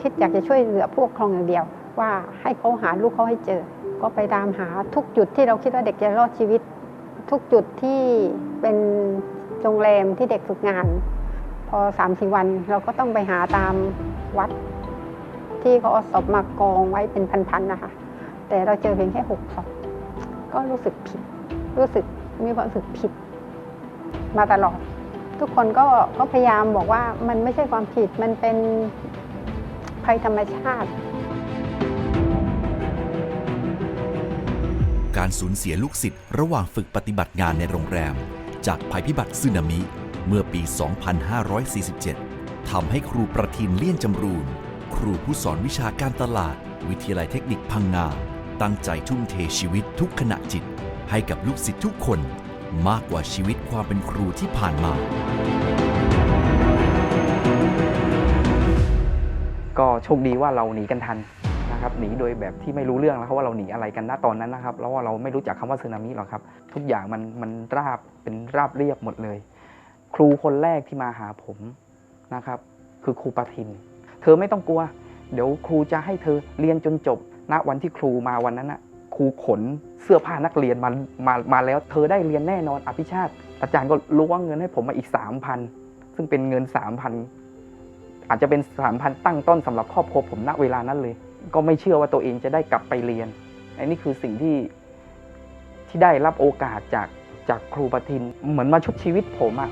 คิดอยากจะช่วยเหลือผู้ปกครองอย่างเดียว ว่าให้เขาหาลูกเขาให้เจอ ก็ไปตามหาทุกจุดที่เราคิดว่าเด็กจะรอดชีวิต ทุกจุดที่เป็นโรงแรมที่เด็กฝึกงาน พอสามสี่วันเราก็ต้องไปหาตามวัด ที่เขาเอาศพมากองไว้เป็นพันๆนะคะ แต่เราเจอเพียงแค่หกศพก็รู้สึกผิด รู้สึกมีความรู้สึกผิดมาตลอด ทุกคนก็ก็พยายามบอกว่ามันไม่ใช่ความผิดมันเป็น ภัยธรรมชาติ การสูญเสียลูกศิษย์ระหว่างฝึกปฏิบัติงานในโรงแรม จากภัยพิบัติสึนามิ เมื่อปี 2547 ทำให้ครูประทินเลี่ยนจำรูน ครูผู้สอนวิชาการตลาด วิทยาลัยเทคนิคพังงา ตั้งใจทุ่มเทชีวิตทุกขณะจิต ให้กับลูกศิษย์ทุกคน มากกว่าชีวิตความเป็นครูที่ผ่านมา ก็โชคดีว่าเราหนีกันทันนะครับหนีโดยแบบที่ไม่รู้เรื่องแล้วครับว่าเราหนีอะไรกันณตอนนั้นนะครับแล้วว่าเราไม่รู้จักคำว่าสึนามิหรอกครับ ทุกอย่างมันมันราบเป็นราบเรียบหมดเลย ครูคนแรกที่มาหาผมนะครับ คือครูปทิน เธอไม่ต้องกลัว เดี๋ยวครูจะให้เธอเรียนจนจบณวันที่ครูมาวันนั้นนะครูขนเสื้อผ้านักเรียนมามามาแล้ว เธอได้เรียนแน่นอนอภิชาติ อาจารย์ก็ล้วงเงินให้ผมมาอีก3,000ซึ่งเป็นเงิน3,000 อาจจะเป็น3,000ตั้งต้นสำหรับครอบครัวผมณเวลานั้นเลย ก็ไม่เชื่อว่าตัวเองจะได้กลับไปเรียนอันนี้คือสิ่งที่ที่ได้รับโอกาสจากจากครูประทิน เหมือนมาชุบชีวิตผมอะ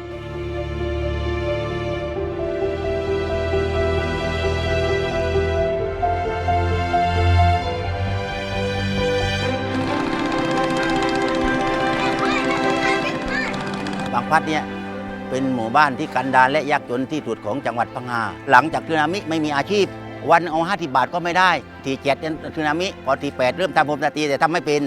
บางพัดเนี่ย เป็นหมู่บ้านที่กันดารและยากจนที่สุดของจังหวัดพังงาหลังจากสึนามิไม่มีอาชีพ วันเอาห้าสิบาทก็ไม่ได้ทีเจ็ดสึนามิพอทีแปดเริ่มทำผมตาตีแต่ทำไม่เป็น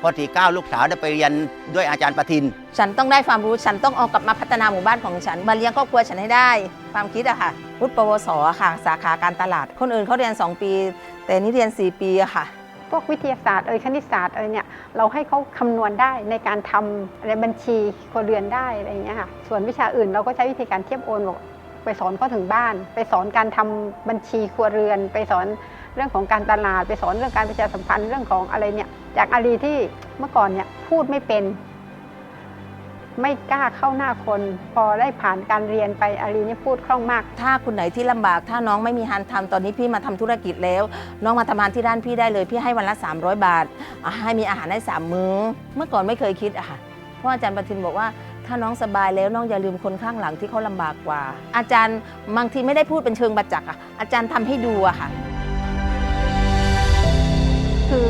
พอทีเก้าลูกสาวได้ไปเรียนด้วยอาจารย์ประทิน ฉันต้องได้ความรู้ฉันต้องเอากลับมาพัฒนาหมู่บ้านของฉันมาเลี้ยงครอบครัวฉันให้ได้ ความคิดอะค่ะวุฒิปวสค่ะ สาขาการตลาด คนอื่นเขาเรียน 2 ปี แต่นี่เรียน 4 ปีอะค่ะ พวกวิทยาศาสตร์เอยคณิตศาสตร์เอ่ยเนี่ยเราให้เขาคำนวณได้ในการทำอะไรบัญชีครัวเรือนได้อะไรอย่างเงี้ยค่ะส่วนวิชาอื่นเราก็ใช้วิธีการเทียบโอนบอกไปสอนเขาถึงบ้าน ไปสอนการทำบัญชีครัวเรือน ไปสอนเรื่องของการตลาด ไปสอนเรื่องการประชาสัมพันธ์เรื่องของอะไรเนี่ยจากอารีที่เมื่อก่อนเนี่ยพูดไม่เป็น ไม่กล้าเข้าหน้าคน พอได้ผ่านการเรียนไปอารีนี่พูดคล่องมาก ถ้าคุณไหนที่ลำบากถ้าน้องไม่มีงานทำตอนนี้พี่มาทำธุรกิจแล้ว น้องมาทำงานที่ด้านพี่ได้เลย พี่ให้วันละ 300 บาทอะให้มีอาหารได้สามมื้อ เมื่อก่อนไม่เคยคิดอะค่ะเพราะอาจารย์ประทินบอกว่าถ้าน้องสบายแล้วน้องอย่าลืมคนข้างหลังที่เขาลำบากกว่า อาจารย์บางทีไม่ได้พูดเป็นเชิงประจักษ์อะอาจารย์ทำให้ดูอะค่ะ คือ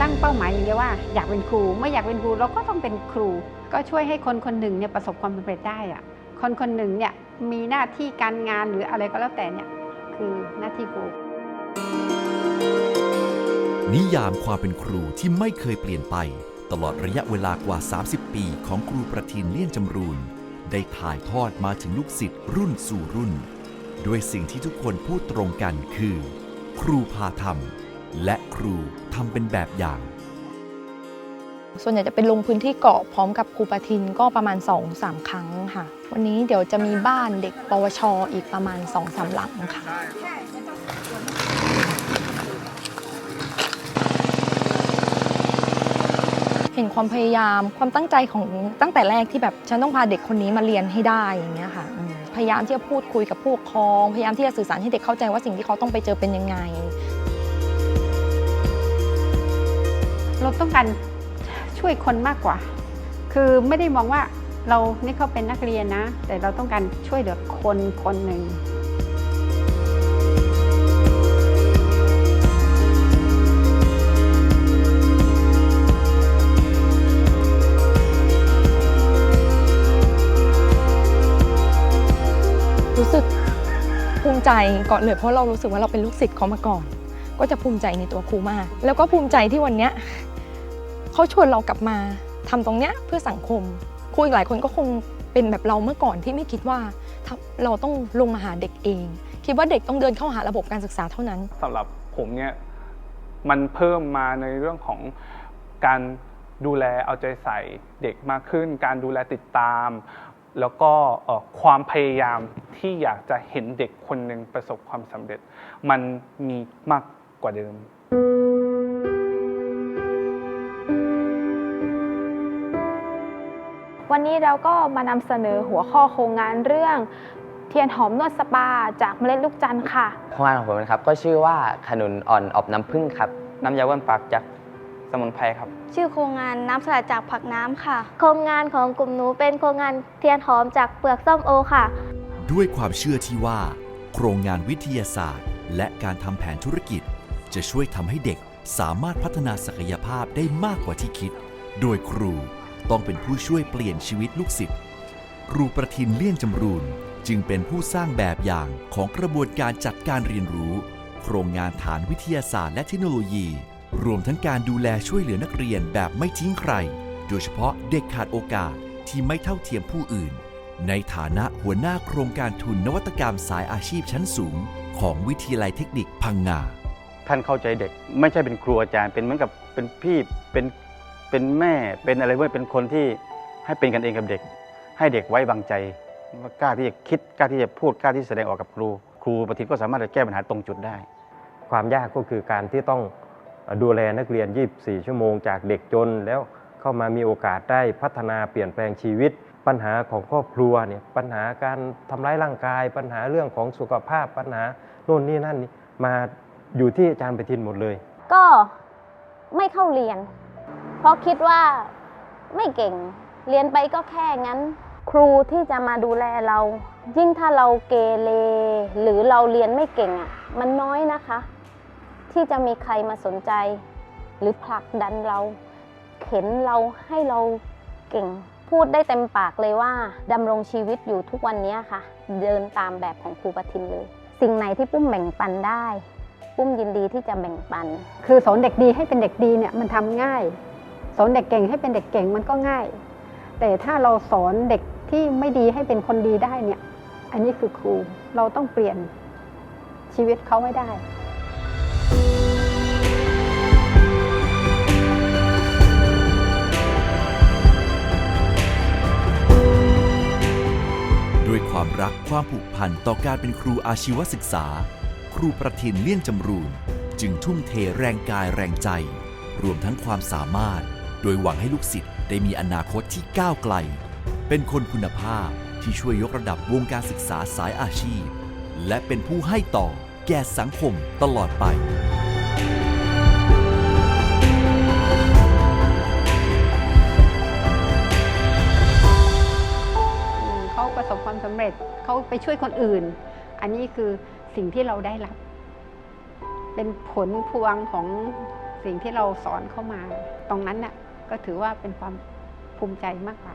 ตั้งเป้าหมายอย่างเดียวว่าอยากเป็นครูเมื่ออยากเป็นครูเราก็ต้องเป็นครู ก็ช่วยให้คนคนหนึ่งเนี่ยประสบความสำเร็จได้อะคนคนหนึ่งเนี่ยมีหน้าที่การงานหรืออะไรก็แล้วแต่เนี่ยคือหน้าที่ครู นิยามความเป็นครูที่ไม่เคยเปลี่ยนไป ตลอดระยะเวลากว่า 30 ปีของครูประทินเลี่ยนจำรูน ได้ถ่ายทอดมาถึงลูกศิษย์รุ่นสู่รุ่น ด้วยสิ่งที่ทุกคนพูดตรงกันคือ ครูพาทำ และครูทำเป็นแบบอย่าง ส่วนใหญ่จะเป็นลงพื้นที่เกาะพร้อมกับครูประทินก็ประมาณ 2-3 ครั้งค่ะ วันนี้เดี๋ยวจะมีบ้านเด็กปวชอีกประมาณ 2-3 หลังค่ะเห็นความพยายามความตั้งใจของตั้งแต่แรกที่แบบฉันต้องพาเด็กคนนี้มาเรียนให้ได้อย่างเงี้ยค่ะ พยายามที่จะพูดคุยกับผู้ปกครอง พยายามที่จะสื่อสารให้เด็กเข้าใจว่าสิ่งที่เขาต้องไปเจอเป็นยังไง เราต้องการช่วยคนมากกว่า คือไม่ได้มองว่าเรานี่เขาเป็นนักเรียนนะ แต่เราต้องการช่วยเหลือคนคนหนึ่งรู้สึกภูมิใจก่อนเลยเพราะเรารู้สึกว่าเราเป็นลูกศิษย์เขามาก่อน ก็จะภูมิใจในตัวครูมาก แล้วก็ภูมิใจที่วันเนี้ย เขาชวนเรากลับมาทำตรงเนี้ยเพื่อสังคมครูอีกหลายคนก็คงเป็นแบบเราเมื่อก่อนที่ไม่คิดว่าเราต้องลงมาหาเด็กเอง คิดว่าเด็กต้องเดินเข้าหาระบบการศึกษาเท่านั้นสำหรับผมเนี่ยมันเพิ่มมาในเรื่องของการดูแลเอาใจใส่เด็กมากขึ้น การดูแลติดตาม แล้วก็ความพยายามที่อยากจะเห็นเด็กคนหนึ่งประสบความสำเร็จ มันมีมากกว่าเดิม วันนี้เราก็มานำเสนอหัวข้อโครงงานเรื่อง เทียนหอมนวดสปาจากเมล็ดลูกจันทร์ค่ะ โครงงานของผมนะครับก็ชื่อว่าขนุนอ่อนอบน้ำผึ้งครับ น้ำยาบ้วนปากจากสมุนไพรครับ ชื่อโครงงานน้ำสลัดจากผักน้ำค่ะ โครงงานของกลุ่มหนูเป็นโครงงานเทียนหอมจากเปลือกส้มโอค่ะ ด้วยความเชื่อที่ว่า โครงงานวิทยาศาสตร์ และการทำแผนธุรกิจ จะช่วยทำให้เด็กสามารถพัฒนาศักยภาพได้มากกว่าที่คิด โดยครู ต้องเป็นผู้ช่วยเปลี่ยนชีวิตลูกศิษย์ครูประทินเลี่ยนจำรูนจึงเป็นผู้สร้างแบบอย่างของกระบวนการจัดการเรียนรู้ โครงงานฐานวิทยาศาสตร์และเทคโนโลยี รวมทั้งการดูแลช่วยเหลือนักเรียนแบบไม่ทิ้งใคร โดยเฉพาะเด็กขาดโอกาสที่ไม่เท่าเทียมผู้อื่น ในฐานะหัวหน้าโครงการทุนนวัตกรรมสายอาชีพชั้นสูง ของวิทยาลัยเทคนิคพังงาท่านเข้าใจเด็ก ไม่ใช่เป็นครูอาจารย์เป็นเหมือนกับเป็นพี่เป็น เป็นแม่เป็นอะไรเว้ยเป็นคนที่ให้เป็นกันเองกับเด็ก ให้เด็กไว้วางใจว่ากล้าที่จะคิดกล้าที่จะพูดกล้าที่จะแสดงออกกับครู ครูปฏิทินก็สามารถจะแก้ปัญหาตรงจุดได้ ความยากก็คือการที่ต้องดูแลนักเรียน 24 ชั่วโมงจากเด็กจนแล้วเข้ามามีโอกาสได้พัฒนาเปลี่ยนแปลงชีวิต ปัญหาของครอบครัวเนี่ยปัญหาการทำร้ายร่างกาย ปัญหาเรื่องของสุขภาพปัญหาโน่นนี่นั่นนี่มาอยู่ที่อาจารย์ไปทินหมดเลย ก็ไม่เข้าเรียนเพ ราะคิดว่าไม่เก่ง เรียนไปก็แค่งั้น ครูที่จะมาดูแลเรา ยิ่งถ้าเราเกเรหรือเราเรียนไม่เก่งอะ มันน้อยนะคะ ที่จะมีใครมาสนใจ หรือผลักดันเรา เข็นเราให้เราเก่ง พูดได้เต็มปากเลยว่าดำรงชีวิตอยู่ทุกวันนี้ค่ะ เดินตามแบบของครูปทินเลย สิ่งไหนที่ปุ้มแบ่งปันได้ปุ้มยินดีที่จะแบ่งปัน คือสอนเด็กดีให้เป็นเด็กดีเนี่ยมันทำง่าย สอนเด็กเก่งให้เป็นเด็กเก่งมันก็ง่าย แต่ถ้าเราสอนเด็กที่ไม่ดีให้เป็นคนดีได้เนี่ย อันนี้คือครูเราต้องเปลี่ยนชีวิตเขาให้ได้ด้วยความรักความผูกพันต่อการเป็นครูอาชีวศึกษา ครูประทินเลี่ยนจำรูน จึงทุ่มเทแรงกายแรงใจ รวมทั้งความสามารถ โดยหวังให้ลูกศิษย์ได้มีอนาคตที่ก้าวไกล เป็นคนคุณภาพที่ช่วยยกระดับวงการศึกษาสายอาชีพ และเป็นผู้ให้ต่อแก่สังคมตลอดไปเขาประสบความสำเร็จเขาไปช่วยคนอื่น อันนี้คือสิ่งที่เราได้รับ เป็นผลพวงของสิ่งที่เราสอนเข้ามา ตรงนั้นน่ะ ก็ถือว่าเป็นความภูมิใจมากกว่า